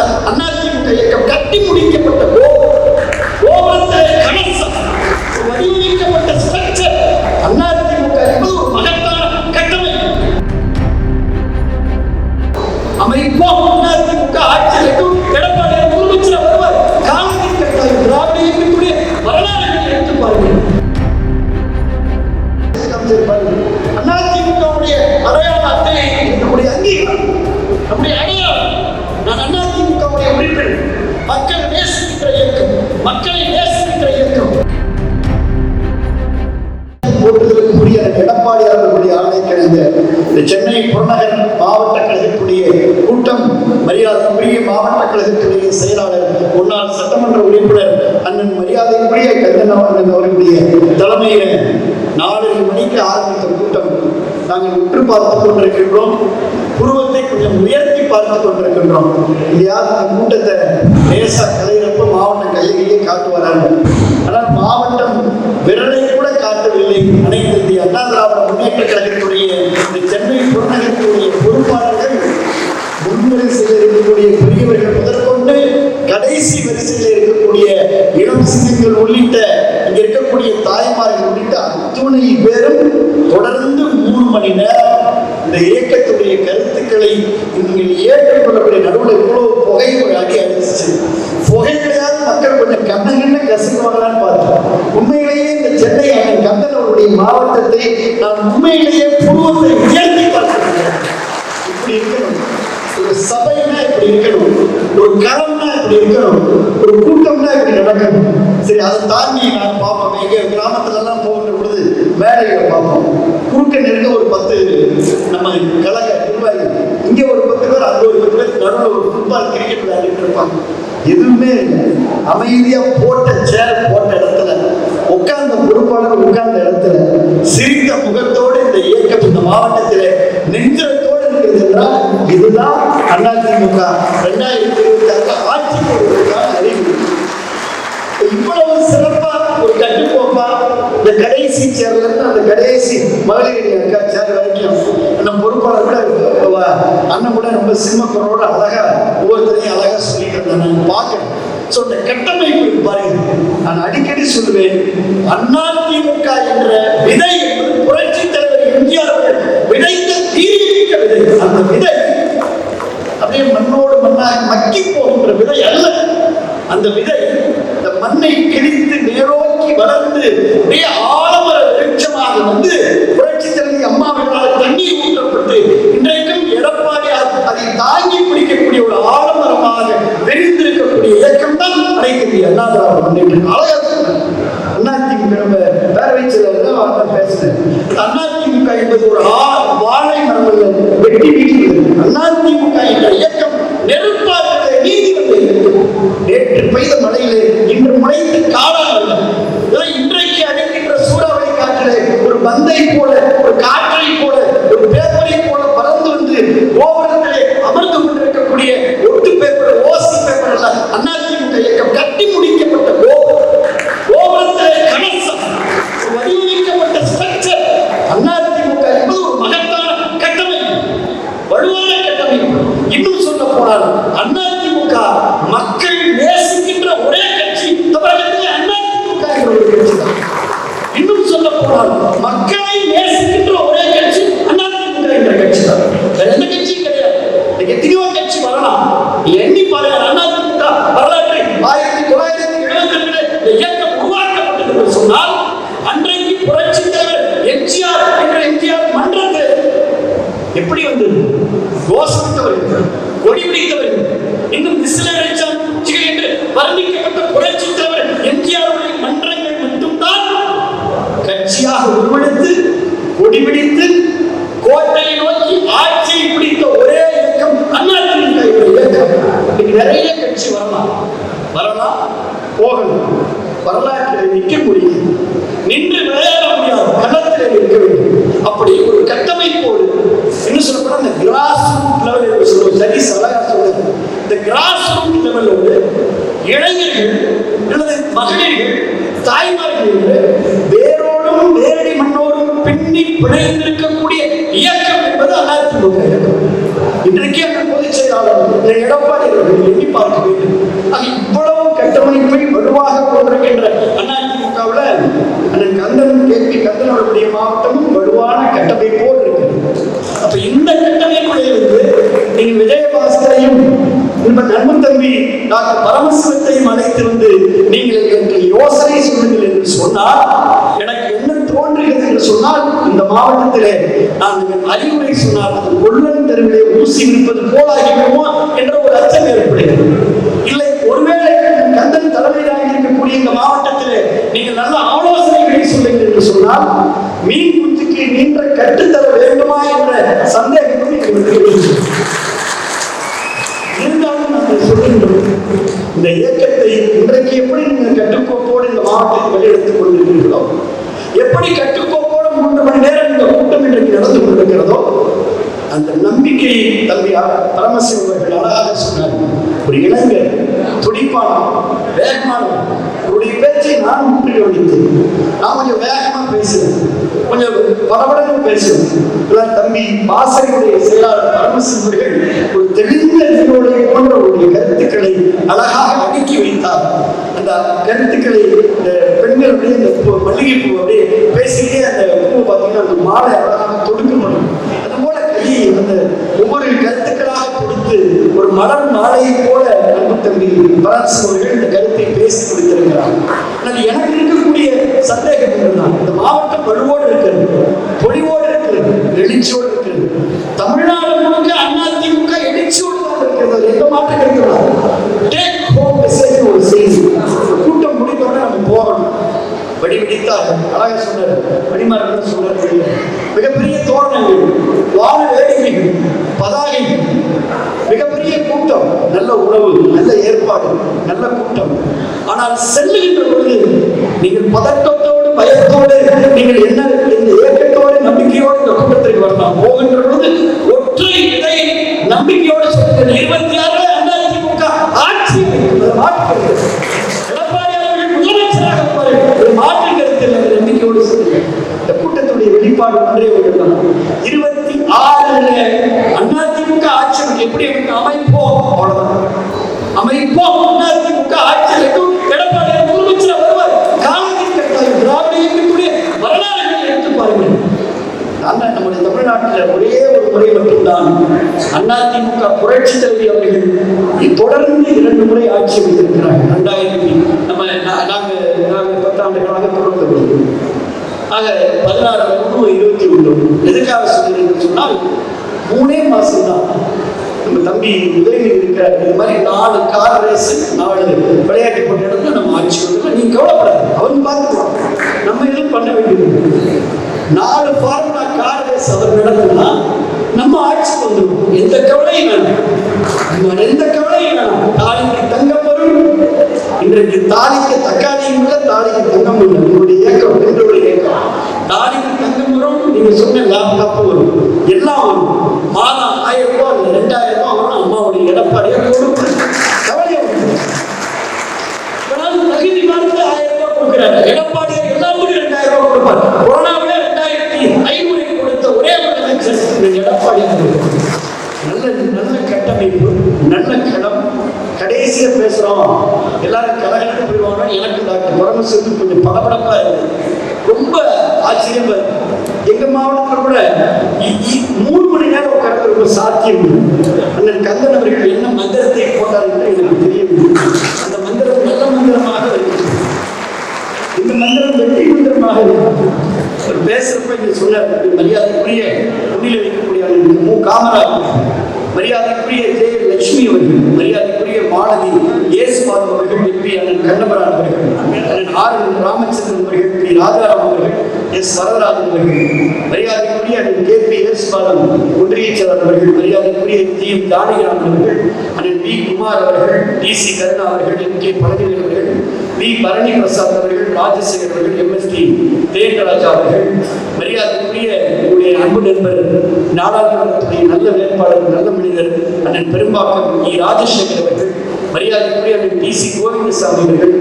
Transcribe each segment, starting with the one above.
காலத்துல கழகத்துடைய செயலாளர் முன்னாள் சட்டமன்ற உறுப்பினர் அண்ணன் மரியாதைக்குரிய கந்தனவர்கள் அவர்களுடைய தலைமையில நாலரை மணிக்கு ஆரம்பித்த கூட்டம் நாங்கள் உற்று பார்த்துக் கொண்டிருக்கின்றோம். புருவத்தை கொஞ்சம் உயர்த்தி பார்த்துக் கொண்டிருக்கின்றோம். இல்லையா இந்த கூட்டத்தை லேசா கலையிறப்ப மாவட்ட கையிலேயே காட்டுவாராங்க ஆனால் மாவட்டம் விரலை கூட காட்டவில்லை. அனைத்து உள்ளிட்ட இங்க இருக்கக்கூடிய தாய்மார்கள் உள்ளிட்ட அத்துணை பேரும் தொடர்ந்து மூணு மணி நேரம் இந்த இயக்கத்துடைய கருத்துக்களை நீங்கள் ஏற்றுக்கொள்ளக்கூடிய நடுவில் இவ்வளவு புகை ஒரு அடி அடிச்சு புகைகளையாவது மக்கள் கொஞ்சம் கண்ண கசிக்குவாங்களான்னு பார்த்தோம் உண்மையிலேயே இந்த சென்னை அண்ணன் கந்தன் அவருடைய மாவட்டத்தை நான் உண்மையிலேயே புருவத்தை உயர்த்தி பார்த்திருக்கிறேன். இப்படி இருக்கணும். ஒரு சபைனா இப்படி இருக்கணும். ஒரு கரம்னா இப்படி இருக்கணும். ஒரு கூட்டம்னா இப்படி நடக்கணும். சரி அதை தாண்டி நான் பார்ப்போம். எங்க கிராமத்துல எல்லாம் போகிற பொழுது மேடைகளை பார்ப்போம். கூட்ட நெருங்க ஒரு பத்து நம்ம கழக நிர்வாகி. இங்க ஒரு பத்து பேர் அங்கே ஒரு பத்து பேர் நடுவில் ஒரு ஃபுட்பால் கிரிக்கெட் விளையாடிட்டு இருப்பாங்க. எதுவுமே அமைதியா போட்ட சேர் போட்ட இடத்துல உட்கார்ந்த பொறுப்பாளர் உட்கார்ந்த இடத்துல சிரித்த முகத்தோடு இந்த இயக்கம் இந்த மாவட்டத்திலே நெஞ்சு இருக்கிறது என்றால் இதுதான் அதிமுக ரெண்டாயிரத்தி இருபத்தி ஆறு ஆட்சி கொள்வதற்கான அறிவு. இவ்வளவு சிறப்பா ஒரு கட்டுக்கோப்பா இந்த கடைசி சேர்ல இருந்து அந்த கடைசி மகளிர் அக்கா சேர் வரைக்கும் நம்ம பொறுப்பாளர் கூட அண்ணன் கூட ரொம்ப சிம்மக்கரோட அழகா ஒவ்வொருத்தரையும் அழகா சொல்லிட்டு இருந்தாங்க. நான் பார்க்கிறேன் ஸோ இந்த கட்டமைப்பு பாருங்க. நான் அடிக்கடி சொல்லுவேன் அதிமுக என்ற விதை என்பது புரட்சி தலைவர் எம்ஜிஆர் அவர்கள் விதைத்த தீர்க்க விதை அந்த விதை அப்படியே மண்ணோடு மண்ணாக மக்கி போகின்ற விதை அல்ல அந்த விதை இந்த மண்ணை கிழித்து நேரோக்கி வளர்ந்து அப்படியே ஆலமர விருட்சமாக வந்து புரட்சி தலைவி அம்மாவினால் தண்ணீர் ஊற்றப்பட்டு இன்றைக்கும் எடப்பாடி அதை தாங்கி பிடிக்கக்கூடிய ஒரு ஆலமரமாக விரிந்திருக்கக்கூடிய இயக்கம் தான் அனைத்து அண்ணாதிராவிட முன்னேற்ற அழகா சொன்னார். அதிமுக நம்ம பேரவைச் செயலர் தான் பேசுறேன் அதிமுக என்பது ஒரு வாழை மரங்கள் வெட்டி அதிமுக என்ற இயக்கம் நெருப்பாக நீதி வந்த நேற்று பெய்த மழையிலே இன்று முளைத்து காடாக இன்றைக்கு அடிக்கின்ற சூறாவளி காற்றிலே ஒரு பந்தை போல ஒரு காற்றை போல ஒரு பேப்பரை போல பறந்து வந்து கோபுரத்திலே அமர்ந்து கொண்டிருக்கக்கூடிய ஒட்டு பேப்பர் ஓசி பேப்பர் அல்ல அதிமுக இயக்கம் கட்டி முடிக்கப்பட்ட கோபுரம் கோபுரத்திலே கணசம் வடிவமைக்கப்பட்ட ஸ்ட்ரக்சர் அதிமுக என்பது ஒரு மகத்தான கட்டமைப்பு வலுவான கட்டமைப்பு இன்னும் சொல்ல போனால் அதிமுக மக்கள் நேசிக்கின்ற ஒரே கட்சி தமிழகத்திலே அதிமுக என்ற ஒரு கட்சி தான் இன்னும் சொல்ல போனால் மக்களை நேசிக்கின்ற ஒரே கட்சி அதிமுக என்ற கட்சி தான் வேற எந்த கட்சியும் கிடையாது இன்னைக்கு எத்தனையோ கட்சி வரலாம் நீ எண்ணி பாருங்க அதிமுக வரலாற்றை ஆயிரத்தி தொள்ளாயிரத்தி எழுபத்தி ரெண்டுல இந்த இயக்கம் உருவாக்கப்பட்டது என்று சொன்னால் அன்றைக்கு புரட்சி தலைவர் எம்ஜிஆர் என்ற எம்ஜிஆர் மன்றத்தில் எப்படி வந்தது கோஷமிட்டவர்கள் கொடி பிடித்தவர்கள் இன்னும் விசிலடிச்சான் என்று வர்ணிக்கப்பட்ட புரட்சி தலைவர் எம்ஜிஆர் மன்றங்கள் மட்டும்தான் கட்சியாக உருவெடுத்து கொடி பிடித்து கோட்டையை நோக்கி ஆட்சியை பிடித்த ஒரே இயக்கம் அதிமுக என்ற இயக்கம் இன்னைக்கு நிறைய கட்சி வரலாம் வரலாம் போகலாம் வரலாற்றில் நிற்க முடியும் நின்று விளையாட முடியாது களத்தில் நிற்க வேண்டும் அப்படி ஒரு கட்டமைப்போடு என்ன சொல்லப்போனா இந்த கிராஸ் ரூட் லெவல் என்று சொல்லுவோம் சரி சலகா சொல்லுது இந்த கிராஸ் ரூட் இளைஞர்கள் அல்லது மகளிர்கள் தாய்மார்கள் என்று வேரோடும் நேரடி மண்ணோடும் பின்னி பிணைந்திருக்கக்கூடிய இயக்கம் என்பது அதிமுக அதிமுக இன்றைக்கு அந்த பொதுச் செயலாளர் எடப்பாடி அவர்கள் எண்ணி பார்க்க வேண்டும். அது இவ்வளவு கட்டமைப்பை வலுவாக கொண்டிருக்கின்ற அதிமுகவில் அண்ணன் கந்தன் கே பி கந்தன் அவர்களுடைய மாவட்டமும் வலுவான கட்டமைப்போடு இருக்கிறது. அப்ப இந்த கட்டமைப்பில் இருந்து நீங்க விஜயபாஸ்கரையும் நாங்கள் பரமசிவத்தையும் அழைத்திருந்து வந்து நீங்கள் எனக்கு யோசனை சொல்லுங்கள் என்று சொன்னால் எனக்கு என்ன தோன்றுகிறது என்று சொன்னால் இந்த மாவட்டத்திலே நான் அறிவுரை சொன்னால் அது கொள்ளன் தெருவிலே ஊசி இருப்பது போலாகிவிடுமோ என்ற ஒரு அச்சம் ஏற்படுகிறது. இல்லை ஒருவேளை கந்தன் தலைமையிலாக இருக்கக்கூடிய இந்த மாவட்டத்திலே நீங்கள் நல்ல ஆலோசனைகளை சொல்லுங்கள் என்று சொன்னால் மீன் குஞ்சுக்கு நீண்ட கட்டுத்தர வேண்டுமா என்ற சந்தேகமும் எங்களுக்கு இருந்தாலும் நாங்கள் சொல்லுகின்றோம் இந்த இயக்கத்தை இன்றைக்கு எப்படி நீங்கள் கட்டுக்கோப்போடு இந்த மாவட்டத்தை வெளியெடுத்துக் கொண்டிருக்கிறீர்களோ? எப்படி கட்டுக்கோப்போடு மூன்று மணி நேரம் இந்த கூட்டம் இன்றைக்கு நடந்து கொண்டிருக்கிறதோ அந்த நம்பிக்கையை தம்பியார் பரமசிவர்கள் அழகாக சொன்னார். ஒரு இளைஞர் துடிப்பான வேகமான பேச்சை நான் முற்றி கவனித்தேன் நான் கொஞ்சம் வேகமா பேசுறேன். கொஞ்சம் படபடன்னு பேசுவேன் தம்பி வாசகருடைய செயலாளர் பரமசிவம் ஒரு தெளிந்த நீரோடை போன்ற ஒரு கருத்துக்களை அழகாக அடுக்கி வைத்தார். அந்த கருத்துக்களை இந்த பெண்களுடைய இந்த மல்லிகை பூ அப்படியே பேசிக்கிட்டே அந்த பூ பார்த்தீங்கன்னா அந்த மாலை அழகாக தொடுக்க முடியும் அது போல கையை அந்த ஒவ்வொரு கருத்துக்களாக கொடுத்து ஒரு மலர் மாலையை போல அன்பு தம்பி அவர்கள் இந்த கருத்தை பேசி கொடுத்திருக்கிறார். ஆனால் எனக்கு இருக்கக்கூடிய சந்தேகம் என்னன்னா இந்த மாவட்டம் வலுவோடு இருக்கிறது பொலிவோடு இருக்கிறது எழுச்சியோடு இருக்கிறது. தமிழ்நாடு முழுக்க அதிமுக எழுச்சியோடு தான் இருக்கிறது. எந்த மாற்றம் இருக்கிறது டேக் ஹோம் மெசேஜ் ஒரு செய்தி. கூட்டம் முடிந்தோட நம்ம போகணும். வெடி வெடித்தார் அழகாக சொன்னார் மணிமாறன் சொன்னார் மிகப்பெரிய தோரணங்கள் வான வேடிக்கைகள் பதாகைகள் மிகப்பெரிய கூட்டம் நல்ல உணவு நல்ல ஏற்பாடு நல்ல கூட்டம் ஆனால் செல்லுகின்ற பொழுது நீங்கள் பதட்டத்தோடு பயத்தோடு நீங்கள் என்ன இந்த ஏக்கத்தோடு நம்பிக்கையோடு இந்த கூட்டத்திற்கு வரலாம் போகின்ற பொழுது ஒற்றை இதை நம்பிக்கையோடு சொல்லுங்கள் இருபத்தி ஆறு அதிமுக ஆட்சி எடப்பாடி அவர்கள் முதலமைச்சராக ஒரு மாற்று கருத்தில் நம்பிக்கையோடு சொல்லுங்கள். இந்த கூட்டத்துடைய வெளிப்பாடு ஒன்றே ஒன்றுதான். இருபத்தி அதிமுக ஆட்சிக்கு எப்படி எனக்கு அமைப்போம் அவ்வளவுதான். அமைப்போம் அதிமுக ஆட்சியருக்கும் எடப்பாடி முதலமைச்சர் வருவார். காலத்திற்கு கட்டாயம் திராவிட இயக்கத்துடைய வரலாறுகளை எடுத்து பாருங்கள். ஆனால் நம்முடைய தமிழ்நாட்டில் ஒரே ஒரு முறை மட்டும்தான் அதிமுக புரட்சி தலைவி அவர்கள் தொடர்ந்து இரண்டு முறை ஆட்சி வைத்திருக்கிறார்கள் ரெண்டாயிரத்தி நம்ம நா- நாங்க நாங்க பத்தாண்டுகளாக தொடர்ந்து ஆக பதினாறு ஒன்று இருபத்தி ஒன்று. எதுக்காக சொல்கிறேன்? என்று மூணே மாசம் தான். நம்ம தம்பி உதவி இருக்க இது மாதிரி நாலு கார் ரேஸ் நாலு விளையாட்டு போட்டி இடத்துல நம்ம ஆட்சி வந்து நீ கவலைப்படாது. அவன் பார்த்துக்கலாம் நம்ம எதுவும் பண்ண வேண்டியது நாலு ஃபார்முலா கார் ரேஸ் அவர் நடந்ததுன்னா நம்ம ஆட்சிக்கு வந்துடும் எந்த கவலையும் வேண்டாம் எந்த கவலையும் வேணாம். தாலிக்கு தங்கம் வரும். இன்றைக்கு தாலிக்கு தக்காளியும் இல்லை தாலிக்கு தங்கம் இல்லை. உங்களுடைய இயக்கம் எங்களுடைய இயக்கம். தாலிக்கு தங்கம் வரும். நீங்க சொன்ன லேப்டாப் வரும் எல்லாம் வரும் மாதம் ஆயிரம் ரூபாய் இல்லை ரெண்டாயிரம் ரூபாய் வரும் அம்மாவுடைய எடப்பாடியை கொடுக்கும் கவலையை விடுங்க. இப்பனாலும் தகுதி பார்த்து ஆயிரம் ரூபாய் கொடுக்கிறாரு எடப்பாடியார் எல்லாருக்கும் ரெண்டாயிரம் ரூபாய் கொடுப்பார் கொரோனாவில ரெண்டாயிரத்தி ஐநூறு கொடுத்த ஒரே ஒரு அமைச்சர் இந்த எடப்பாடியார் நல்ல நல்ல கட்டமைப்பு நல்ல களம் கடைசியா பேசுறோம் எல்லாரும் கலகலன்னு போயிடுவாங்க எனக்கு டாக்டர் பரமசிவத்து கொஞ்சம் படபடப்பா இருக்கு ரொம்ப ஆச்சரியமா எங்க மாவட்டத்தில் கூட இ- மூணு மணி நேரம் உட்கார்ந்து ரொம்ப சாத்தியம் அண்ணன் கந்தன் அவர்கள் என்ன மந்திரத்தை போட்டார் என்று எனக்கு தெரியவில்லை. அந்த மந்திரம் நல்ல மந்திரமாக இந்த மந்திரம் வெற்றி மந்திரமாக இருக்கும் பேசுறப்ப இங்க சொன்னார் மரியாதைக்குரிய முன்னிலை வைக்கக்கூடிய மு. காமராஜ். மரியாதைக்குரிய ஜெய லட்சுமி அவர்கள் மரியாதைக்குரிய மாலதி இயேசுபாதம் அவர்கள் பி. அண்ணன் கண்ணபரான் அவர்கள் அண்ணன் ஆர். ராமச்சந்திரன் அவர்கள் பி. ராஜாராம் அவர்கள் எஸ். வரதராஜன் அவர்கள் மரியாதைக்குரிய அண்ணன் கே. பி. இயேசுபாதம் ஒன்றியச் செயலர் அவர்கள் மரியாதைக்குரிய டி. எம். ஜானகிராமன் அவர்கள் அண்ணன் பி குமார் அவர்கள் டி. சி. கருணா அவர்கள் எம். கே. பழனிவேல் அவர்கள் பி பரணி பிரசாத் அவர்கள் ராஜசேகர் அவர்கள் எம்எஸ்டி தேங்கராஜா அவர்கள் மரியாதை உங்களுடைய அன்பு நண்பர் நாடாளுமன்றத்துடைய நல்ல வேட்பாளர் நல்ல மனிதர் அண்ணன் பெரும்பாக்கம் இ ராஜசேகர் அவர்கள் மரியாதைக்குரிய அண்ணன் டி சி. கோவிந்தசாமி அவர்கள்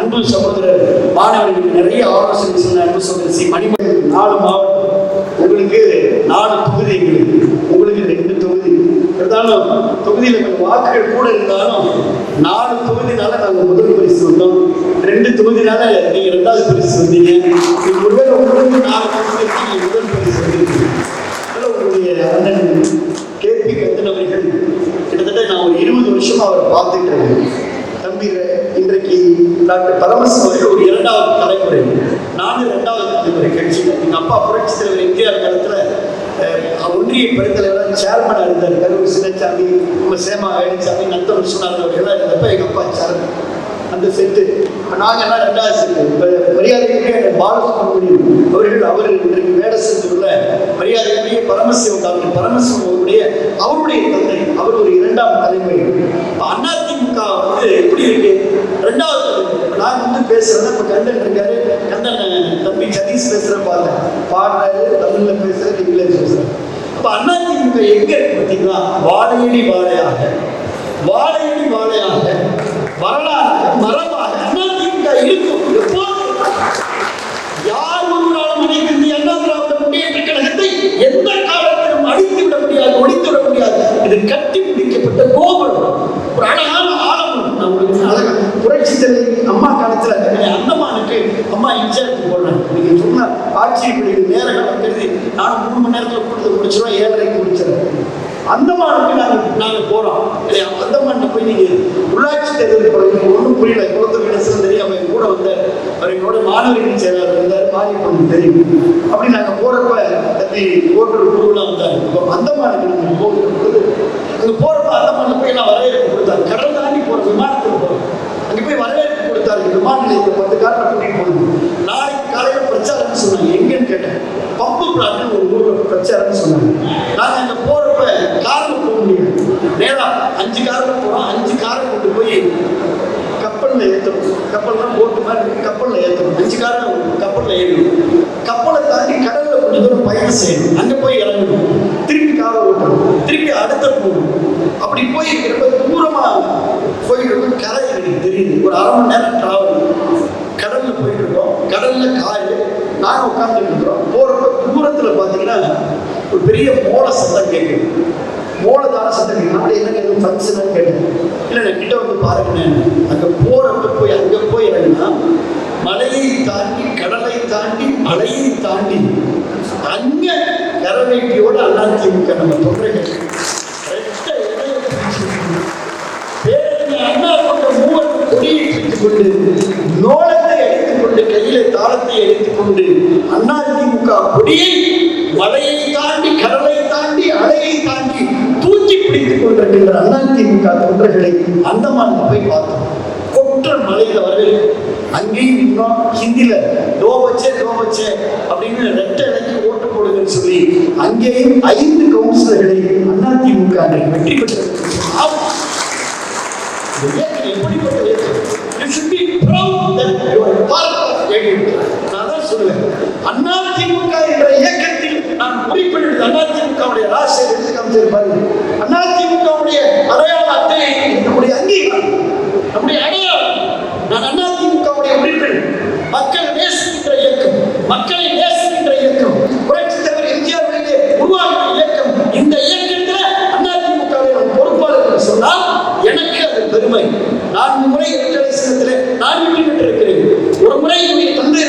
அன்பு சகோதரர் மாணவர்களுக்கு நிறைய ஆலோசனை சொன்ன அன்பு சகோதரர் சி. மணிமன் நாலு மாவட்டம். உங்களுக்கு நாலு தொகுதி எங்களுக்கு. உங்களுக்கு இருந்தாலும் தொகுதியில் கொஞ்சம் வாக்குகள் கூட இருந்தாலும் நாலு தொகுதினால நாங்கள் முதல் பரிசு வந்தோம். ரெண்டு தொகுதினால நீங்க ரெண்டாவது பரிசு வந்தீங்க. ஒருவேளை உங்களுக்கு நாலு தொகுதி முதல் பரிசு வந்திருக்கீங்க உங்களுடைய அண்ணன் கேபி கந்தன் அவர்கள் கிட்டத்தட்ட நான் ஒரு இருபது வருஷமாக அவரை பார்த்துட்டு இருக்கேன். தம்பி இன்றைக்கு டாக்டர் பரமசிவம் அவர்கள் ஒரு இரண்டாவது தலைமுறை நானும் இரண்டாவது தலைமுறை கட்சி எங்க அப்பா புரட்சி தலைவர் எம்ஜிஆர் காலத்துல அஹ், ஒன்றிய பெருந்தலைவராக சேர்மனாக இருந்தார். கரூர் சின்னசாமி நம்ம சேமா வேலுச்சாமி நத்தம் விஸ்வநாதன் அவர்கள்லாம் இருந்தப்ப எங்க அப்பா சேர்மன் அந்த செட்டு இப்போ நாங்கள் எல்லாம் ரெண்டாவது செட்டு இப்போ மரியாதைக்குரிய பாலசுப்ரமணியம் அவர்கள் அவர் இன்றைக்கு வேட செஞ்சுள்ள மரியாதைக்குரிய பரமசிவம் டாக்டர் பரமசிவம் அவருடைய அவருடைய தந்தை அவர் ஒரு இரண்டாம் தலைமை அதிமுக வந்து எப்படி இருக்கு? ரெண்டாவது நான் வந்து பேசுறத இப்போ கண்டன் இருக்காரு. கண்டன் தம்பி சதீஷ் பேசுற பார்த்தேன் பாடுறாரு தமிழ்ல பேசுறது இங்கிலீஷ் பேசுறாரு. அப்போ அதிமுக எங்க இருக்கு பார்த்தீங்களா? வாழையடி வாழையாக. வாழையடி வாழையாக. வரலாறு மரபாக அதிமுக இருக்கும் யார் ஒருவராலும் அனைத்து இந்திய அண்ணா திராவிட முன்னேற்ற கழகத்தை எந்த காலத்திலும் அழித்து விட முடியாது ஒழித்து விட முடியாது. இது கட்டி பிடிக்கப்பட்ட கோபுரம். ஒரு அழகான ஆலமரம். நான் உங்களுக்கு அழகா புரட்சி தலைவி அம்மா காலத்துல என்னை அந்தமானுக்கு அம்மா இன்சார்ஜ் போடுறேன் நீங்க சொன்ன ஆட்சியப்படுகிற நேர நேரம் கருதி நான் மூணு மணி நேரத்தில் கொடுத்து முடிச்சிருவோம் ஏழரைக்கு முடிச்சிடறேன் அந்தமானுக்கு நாங்கள் நாங்கள் போகிறோம் இல்லையா அந்தமான்ல போய் நீங்கள் உள்ளாட்சி தேர்தல் போறீங்க. ஒன்றும் புரியல. குளத்து வீடு தெரியும். அவன் கூட வந்த அவர் என்னோட மாணவரின் செயலாளர் இருந்தார். மாறி தெரியும். அப்படி நாங்கள் போகிறப்ப தட்டி ஓட்டர் குழுவெலாம் வந்தார். இப்போ அந்தமானுக்கு நாங்க போகும்போது அங்கே போகிறப்ப போறப்ப போய் நான் வரவேற்பு கொடுத்தாரு. கடல் தாண்டி போகிற விமானத்தில் போகிறோம் அங்கே போய் வரவேற்பு கொடுத்தாரு. விமான நிலையத்தை பத்து காரில் கூட்டிகிட்டு போகணும் நாளைக்கு காலையில் பிரச்சாரம்னு சொன்னாங்க. எங்கன்னு கேட்டேன். பம்பு ஒரு ஊர்ல பிரச்சாரம்னு சொன்னாங்க. நாங்கள் அங்கே போகிறப்ப காரில் போக முடியாது. நேராக அஞ்சு காரில் போகிறோம் அஞ்சு காரை கொண்டு போய் கப்பலில் ஏற்றணும் கப்பல்னா போட்டு மாதிரி இருக்குது கப்பலில் ஏற்றணும் அஞ்சு காரில் கப்பலில் ஏறணும் கப்பலை தாண்டி கடலில் கொஞ்சம் தூரம் பயணம் செய்யணும். அங்கே போய் இறங்கணும். திருப்பி காரை ஓட்டணும். திருப்பி அடுத்த போகணும். அப்படி போய் ரொம்ப தூரமாக போயிட்டு கரை எனக்கு தெரியுது. ஒரு அரை மணி நேரம் டிராவல் கடலில் போயிட்டு இருக்கோம். கடலில் காரு நாங்கள் உட்காந்துருக்கோம் பார்த்தீங்கன்னா ஒரு பெரிய மோள சத்தம் கேட்குது. மோளதான சத்தம் கேட்குது. என்னங்க எதுவும் ஃபங்க்ஷனாக கேட்டேன். இல்லை நான் கிட்ட வந்து பாருங்கண்ணே. அங்கே போறப்ப போய் அங்கே போய் என்னன்னா மலையை தாண்டி கடலை தாண்டி மலையை தாண்டி அங்கே கரவேட்டியோட அதிமுக நம்ம தொண்டர்கள் அண்ணா கொண்டு நோளத்தை அடித்துக் கொண்டு கையில தாளத்தை அடித்துக் கொண்டு அதிமுக கொடியை மலையை தாண்டி கடலை தாண்டி அலையை தாண்டி தூக்கி பிடித்துக் கொண்டிருக்கின்ற அதிமுக தொண்டர்களை அந்தமான் போய் பார்த்தோம். கொற்ற மலையில் அவர்கள் அங்கேயும் இன்னும் ஹிந்தியில டோ வச்சே டோ வச்சே அப்படின்னு ரெட்டை இலைக்கு ஓட்டு போடுங்கன்னு சொல்லி அங்கேயும் ஐந்து கவுன்சிலர்களை அதிமுக அன்றைக்கு வெற்றி பெற்றது. எப்படிப்பட்ட You should be proud that you are part of ADMK. நான் தான் சொல்லுவேன். அதிமுக என்ற இயக்கத்தில் நான் குறிப்பிடுவது அதிமுகவுடைய ராசியை எடுத்து காமிச்சிருப்பாரு அதிமுகவுடைய அடையாள அட்டையை நம்முடைய அங்கீகாரம் நம்முடைய அடையாளம். நான் அதிமுகவுடைய உறுப்பினர் மக்கள் நேசிக்கின்ற இயக்கம் மக்களை நேசிக்கின்ற இயக்கம் புரட்சி தலைவர் இந்தியாவிலேயே வழியிலே இயக்கம். இந்த இயக்கத்தில் அதிமுகவை நான் பொறுப்பாளர் என்று சொன்னால் எனக்கு அது பெருமை. நான்கு முறை இரட்டலை சின்னத்திலே நான் வெற்றி பெற்றிருக்கிறேன். ஒரு முறை என்னுடைய தந்தை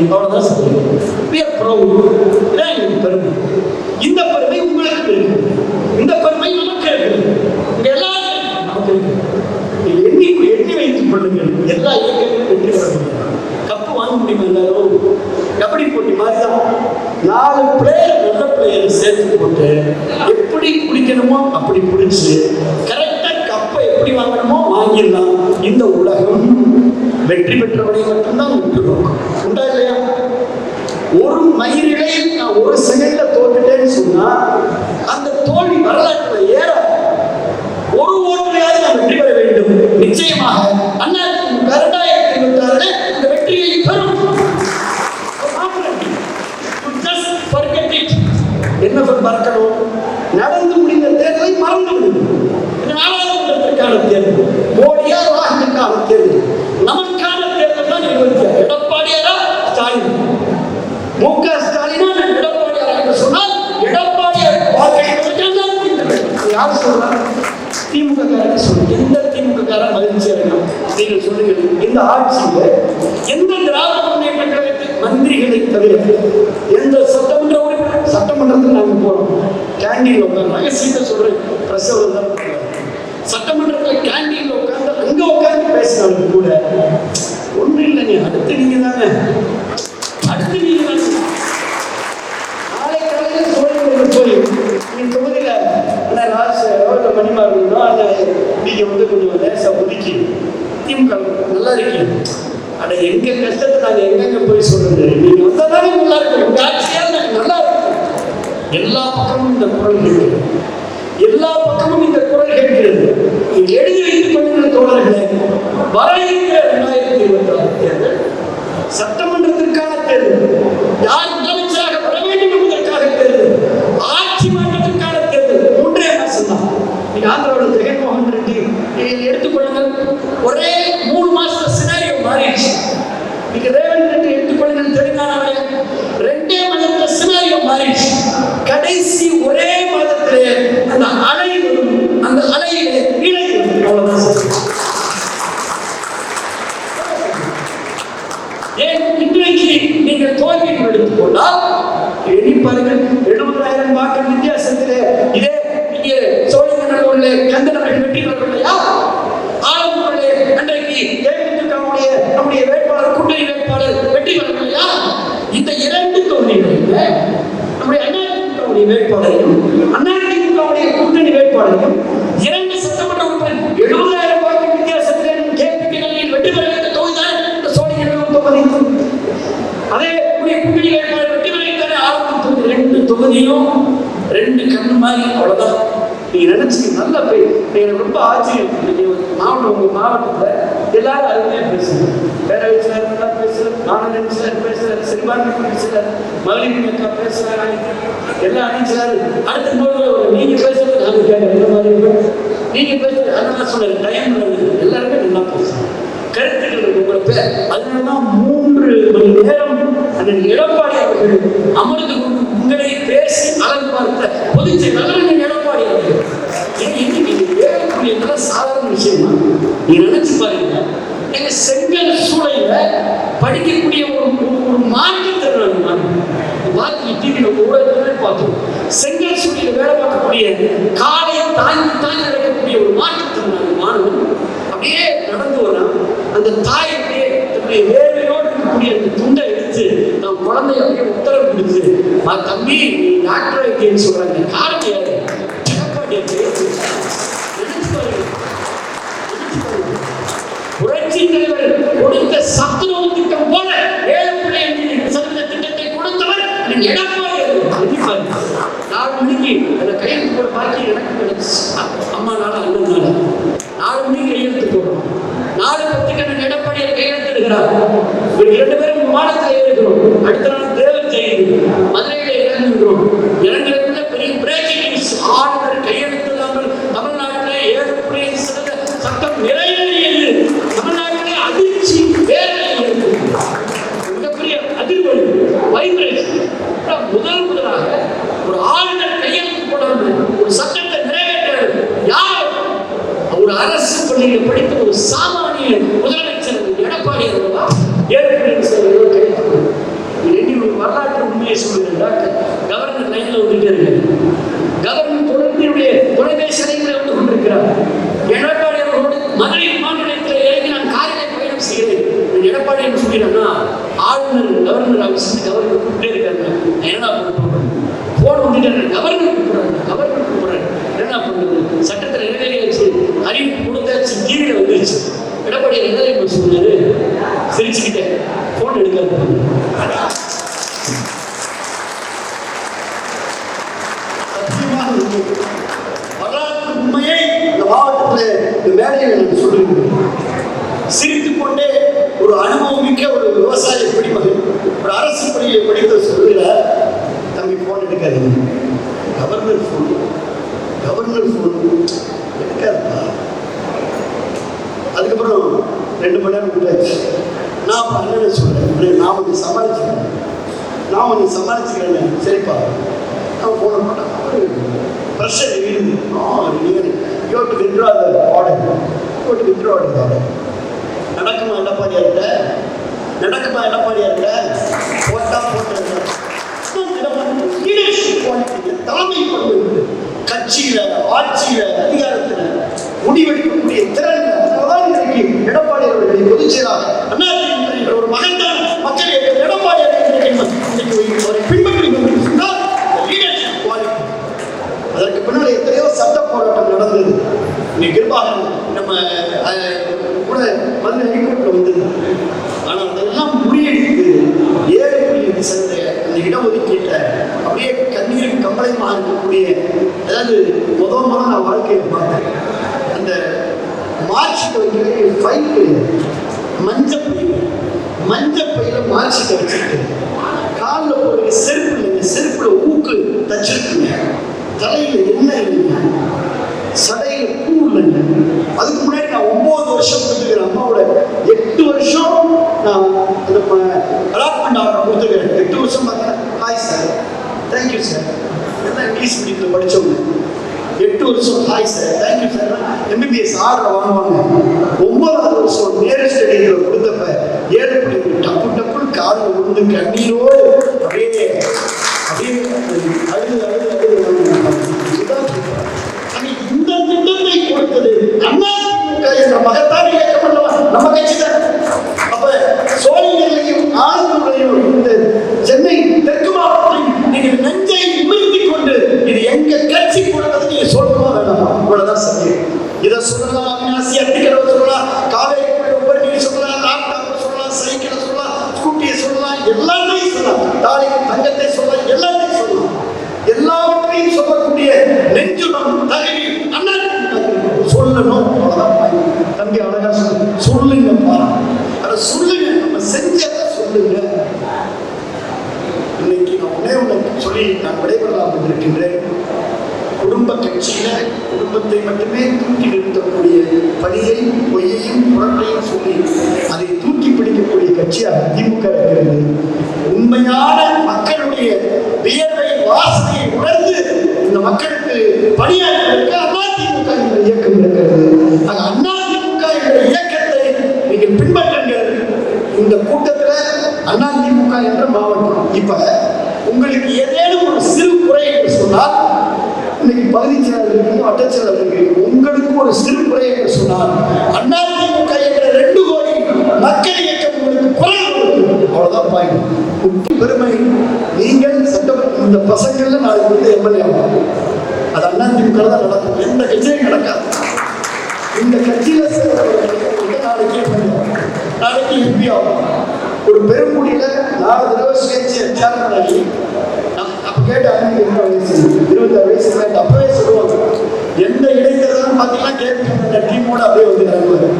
எங்களுக்கு பெருமை அவ்வளவுதான் சொல்லுவேன் We இதான் எங்களுக்கு பெருமை இந்த பெருமை உங்களுக்கு இருக்கு இந்த பெருமை நமக்கு இருக்கு இங்க எல்லாரும் நமக்கு இருக்கு எண்ணி எண்ணி வைத்துக் கொள்ளுங்கள் எல்லா இயக்கங்களும் வெற்றி பெற முடியும் கப்பு வாங்க முடியுமா எல்லாரும் கபடி போட்டி மாதிரி தான் நாலு பிளேயர் நல்ல பிளேயர் சேர்த்து போட்டு எப்படி பிடிக்கணுமோ அப்படி பிடிச்சு கரெக்டாக கப்பை எப்படி வாங்கணுமோ வாங்கிடலாம் இந்த உலகம் வெற்றி பெற்றவனை மட்டும்தான் உற்று நோக்கும் உண்டா இல்லையா? ஒரு மயிரிலே நான் ஒரு செகண்ட்ல தோத்துட்டேன்னு சொன்னா அந்த தோல்வி வரலாற்றுல ஏற ஒரு ஓட்டுலையாவது நான் வெற்றி பெற வேண்டும். நிச்சயமாக அண்ணா இரண்டாயிரத்தி இருபத்தி ஆறுல இந்த வெற்றியை பெறும். என்ன மறக்கணும்? நடந்து முடிந்த தேர்தலை மறந்து விடுங்கள் நாலாவது தேர்தல் சொல்லுங்கள் இந்த ஆட்சியில எந்த திராவிட முன்னேற்ற கழகத்தின் மந்திரிகளை தவிர எந்த சட்டமன்ற உறுப்பினர் சட்டமன்றத்தில் நாங்க போறோம். கேண்டீன்ல உட்கார்ந்து ரகசியத்தை சொல்றேன். பிரசவம் தான் பண்ணுவாங்க. சட்டமன்றத்துல கேண்டீன்ல உட்கார்ந்து அங்க உட்கார்ந்து பேசினாலும் கூட ஒண்ணும் இல்லைங்க. அடுத்து நீங்க தானே. அடுத்து நீங்க தானே. நாளை காலையில சோழர்கள் நீங்க தொகுதியில அண்ணா ராஜ் ரோட்ல அந்த நீங்க வந்து கொஞ்சம் லேசா ஒதுக்கி சத்தியம் நல்லா இருக்கீங்க. ஆனா எங்க கஷ்டத்தை நாங்க எங்கெங்க போய் சொல்றது? நீங்க வந்தா நல்லா இருக்கும். உங்க ஆட்சியால் நல்லா இருக்கும். எல்லா பக்கமும் இந்த குரல் கேட்கிறது. எல்லா பக்கமும் இந்த குரல் கேட்கிறது. எழுதி வைத்துக் கொண்டிருந்த தோழர்களே வர இருக்கிற ரெண்டாயிரத்தி இருபத்தி ஆறு தேர்தல் சட்டமன்றத்திற்கான தேர்தல் யார் முதலமைச்சராக வர வேண்டும் என்பதற்காக தேர்தல் ஆட்சி மாற்றத்திற்கான தேர்தல் மூன்றே மாசம் தான் நீங்க ஆந்திராவில் ஜெகன்மோகன் ரெட்டி இதை எடுத்துக்கொள்ளுங்கள் ஒரே மூணு மாசத்துல சினாரியோ மாறிடுச்சு நீங்க ரேவந்த் ரெட்டி எடுத்துக்கொள்ளுங்கள் தெலுங்கானாவில் ரெண்டே மாதத்துல சினாரியோ மாறிடுச்சு கடைசி ஒரே மாதத்திலே அந்த அலை வரும் அந்த அலையிலே இணை வரும் அவ்வளவுதான் சார். ஏன் இன்றைக்கு நீங்கள் தோல்வி எடுத்துக் கொண்டால் எண்ணி பாருங்கள் எழுபதாயிரம் வாக்கு வித்தியாசத்திலே இதே இங்கே சோழிங்கநல்லூரிலே கந்தனவர்கள் வெற்றி பெறவில்லையா ஆலந்தூரிலே அன்றைக்கு தேமுதிகவுடைய நம்முடைய வேட்பாளர் கூட்டணி வேட்பாளர் வெற்றி பெறவில்லையா இந்த இரண்டு தொகுதிகளில் நம்முடைய அதிமுகவுடைய வேட்பாளரையும் அதிமுகவுடைய கூட்டணி வேட்பாளரையும் இரண்டு சட்டமன்ற உறுப்பினர் எழுபதாயிரம் வாக்கு வித்தியாசத்திலே கேபி நிலையில் வெற்றி பெற வேண்டிய தொகுதிதான் இந்த தொகுதி. அதே உடைய கூட்டணி வேட்பாளர் வெற்றி பெறுகிற ஆரம்பம் தொகுதி. ரெண்டு தொகுதியும் ரெண்டு கண்ணு மாதிரி அவ்வளவுதான். நீங்க நினைச்சு நல்ல பேர். எனக்கு ரொம்ப ஆச்சரியம். மாவட்டம் உங்க மாவட்டத்துல எல்லாரும் அருமையா பேசுங்க. பேரவை சார் நல்லா பேசுறாரு மாநகராட்சி சிறுபான்மை பேசுறாரு மகளிர் அக்கா பேசுறாங்க. எல்லாம் அணிச்சாரு அடுத்து போது நீங்க பேசுறது நாங்க கேட்க எந்த மாதிரி இருக்கும்? நீங்க பேசுறது அதெல்லாம் சொல்லுங்க. டைம் எல்லாருமே நல்லா பேசுறாங்க. கருத்துக்கள் இருக்கு அதனாலதான் மூன்று மணி நேரம் அந்த எடப்பாடி அவர்கள் அமர்ந்து கொண்டு உங்களை பேசி அழகு பார்த்த பொதுச் செயலாளர் எடப்பாடி அவர்கள். இன்னைக்கு நீங்க கேட்கக்கூடிய சாதாரண விஷயமா? நீங்க நினைச்சு பாருங்க. எங்க செங்கல் சூழல படிக்கக்கூடிய ஒரு மாற்றுத்திறனாளி தருவாங்க பார்த்து டிவியில ஊடகத்திலே பார்த்தோம் செங்கல் சூளையில வேலை பார்க்கக்கூடிய காலையை தாங்கி தாங்கி நடக்கக்கூடிய ஒரு மாற்றுத்திறனாளி மாணவன் அப்படியே நடந்து வரான் அந்த தாய் அப்படியே தன்னுடைய வேலையோடு இருக்கக்கூடிய அந்த துண்டை எடுத்து நான் குழந்தை அப்படியே உத்தரவு கொடுத்து "மா, தம்பி நீ டாக்டர் ஆகிட்டேன்னு சொல்றாங்க. காரணம் யாரு? புரட்சி தலைவர் கொடுத்த человека, கவர்னர் ஃபோன் கவர்னர் ஃபோன் அதுக்கப்புறம் ரெண்டு மணி நேரம் விட்டாச்சு. நான் அப்ப சொல்கிறேன் நான் கொஞ்சம் சமாளிச்சுக்கிறேன். நான் கொஞ்சம் சமாளிச்சுக்கிறேன் சரிப்பா. நான் போன மாட்டேன் ப்ரெஷர் ஏறுது ஆ நீங்கள் you to withdraw the order you to withdraw the order நடக்குமா எடப்பாடியா இருக்க நடக்குமா எடப்பாடியா இருக்க போட்டா போட்டு தலைமை கொண்டு கட்சியில ஆட்சியில அதிகாரத்துல முடிவெடுக்கக்கூடிய திறன் அதனாலதான் இன்றைக்கு எடப்பாடி அவர்களை பொதுச் செயலாளர் அண்ணா என்ற ஒரு மகன்தான். மக்கள் இயக்கம் எடப்பாடி அவர்களை இன்னைக்கு அவரை பின்பற்றி கொண்டிருக்கிறார் leadership quality. அதற்கு பின்னால் எத்தனையோ சட்ட போராட்டம் நடந்தது இன்னைக்கு கிருபாகரன் நம்ம அஹ், கூட வந்து ஹைகோர்ட்ல வந்தது ஆனால் அதெல்லாம் முறியடித்து ஏழை புள்ளி சேர்ந்த அந்த இடஒதுக்கீட்டை அப்படியே கண்ணீர் கம்பளயமாக இருக்கக்கூடிய அதாவது முத முத நான் வாழ்க்கையில் பார்த்தேன் அந்த மார்க் ஷீட்டை வைக்கிறதுக்கு ஃபைல் கிடையாது மஞ்சள் பையில மஞ்சள் பையில மார்க் ஷீட்டை வச்சுட்டு காலில் போடுற செருப்பு இல்லைங்க செருப்புல ஊக்கு தச்சிருக்குங்க தலையில என்ன இல்லைங்க சடையில பூ இல்லைங்க அதுக்கு முன்னாடி நான் ஒன்பது வருஷம் கொடுத்துக்கிறேன் அம்மாவோட எட்டு வருஷம் நான் அந்த அலாட்மெண்ட் ஆர்டர் கொடுத்துக்கிறேன் எட்டு வருஷம் பார்த்தேன் hi sir thank you sir எல்லாம் இங்கிலீஷ் மீடியத்தில் படித்தவங்க எட்டு வருஷம் hi sir thank you sir MBBS order வாங்குவாங்க. ஒன்பதாவது வருஷம் நேரு ஸ்டேடியத்தில் கொடுத்தப்ப ஏழு பிள்ளைங்க டப்பு டப்புன்னு காலில் விழுந்து கண்ணீரோடு அப்படியே அப்படியே அழுது அழுது அழுது இந்த திட்டத்தை கொடுத்தது அண்ணா என்ற மகத்தான இயக்கம் அல்லவா? நம்ம கட்சி தான். அப்ப சோழிங்கரையும் ஆழ்ந்தூரையும் இந்த சென்னை தெற்கு மாவட்டத்தில் நீங்கள் நெஞ்சை நிமிர்த்தி இது எங்க கட்சி கொடுத்தது நீங்க சொல்லணுமா வேணாமா இவ்வளவுதான் சத்தியம். இதை சொல்லலாம் அவினாசி அத்திக்கடவை சொல்லலாம் காவேரி உபரி நீர் சொல்லலாம் லேப்டாப் சொல்லலாம் சைக்கிளை சொல்லலாம் ஸ்கூட்டியை சொல்லலாம் எல்லாத்தையும் சொல்லலாம். தாலிக்கு தங்கத்தை சொல்லலாம் எல்லாத்தையும் சொல்லலாம் எல்லாவற்றையும் சொல்லக்கூடிய நெஞ்சுடம் தகுதி அண்ணா சொல்லணும் அவ்வளவுதான் பாய். தம்பி அழகா சொல்லு சொல்லுங்கப்பா அதை சொல்லுங்க நம்ம செஞ்சதை சொல்லுங்க இன்னைக்கு நான் ஒன்னே ஒன்று சொல்லி நான் விடைபெறலாம் இருக்கின்றேன் குடும்ப கட்சியில குடும்பத்தை மட்டுமே தூக்கி நிறுத்தக்கூடிய பணியை பொய்யையும் புரட்டையும் சொல்லி அதை தூக்கி பிடிக்கக்கூடிய கட்சியாக திமுக இருக்கிறது உண்மையான மக்களுடைய வியர்வை வாசனையை உணர்ந்து இந்த மக்களுக்கு பணியாற்றுவதற்கு அதிமுக என்ற இயக்கம் இருக்கிறது ஆக அதிமுக என்ற இயக்கத்தை நீங்கள் பின்பற்றுங்கள் இந்த கூட்டத்துல அதிமுக என்ற மாவட்டம் இப்ப உங்களுக்கு ஏதேனும் ஒரு சிறு குறை என்று சொன்னால் இன்னைக்கு பகுதி செயலர் இருக்கீங்க உங்களுக்கு ஒரு சிறு குறை என்று சொன்னார் அதிமுக என்ற ரெண்டு கோடி மக்கள் இயக்கம் உங்களுக்கு குரல் அவ்வளவுதான் பாயிண்ட் முக்கிய பெருமை நீங்கள் சட்டம் இந்த பசங்கள்ல நாளைக்கு வந்து எம்எல்ஏ ஆகும் அது அதிமுக தான் நடக்கும். எந்த கட்சியும் நடக்காது. இந்த கட்சியில சேர்ந்தவர்களுக்கு நாளைக்கு எம்எல்ஏ நாளைக்கு எம்பி ஆகும் ஒரு பெருங்குடியில நாலு தடவை சுயேட்சை சேர்மன் ஆகி அப்ப கேட்ட அண்ணனுக்கு என்ன வயசு இருபத்தாறு வயசு அப்பவே சொல்லுவாங்க. எந்த இடைத்தேர்தலும் பார்த்தீங்கன்னா கேட்க டீமோட அப்படியே வந்து இறங்குவார்.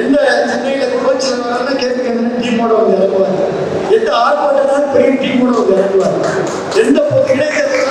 எந்த சென்னையில கோச்சில் வராங்கன்னா கேட்க டீமோட வந்து இறங்குவார். எந்த ஆர்ப்பாட்டம்னாலும் பெரிய டீமோட வந்து இறங்குவார். எந்த பொது இடைத்தேர்தலும்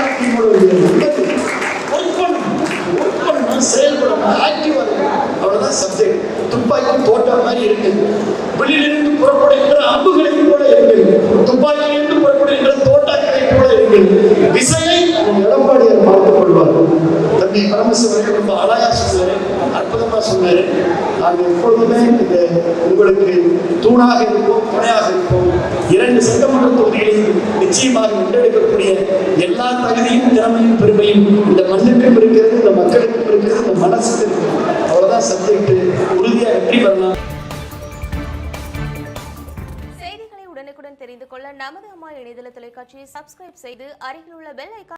தொலைக்காட்சியை சப்ஸ்கிரைப் செய்து அருகில் உள்ள பெல் ஐக்கான்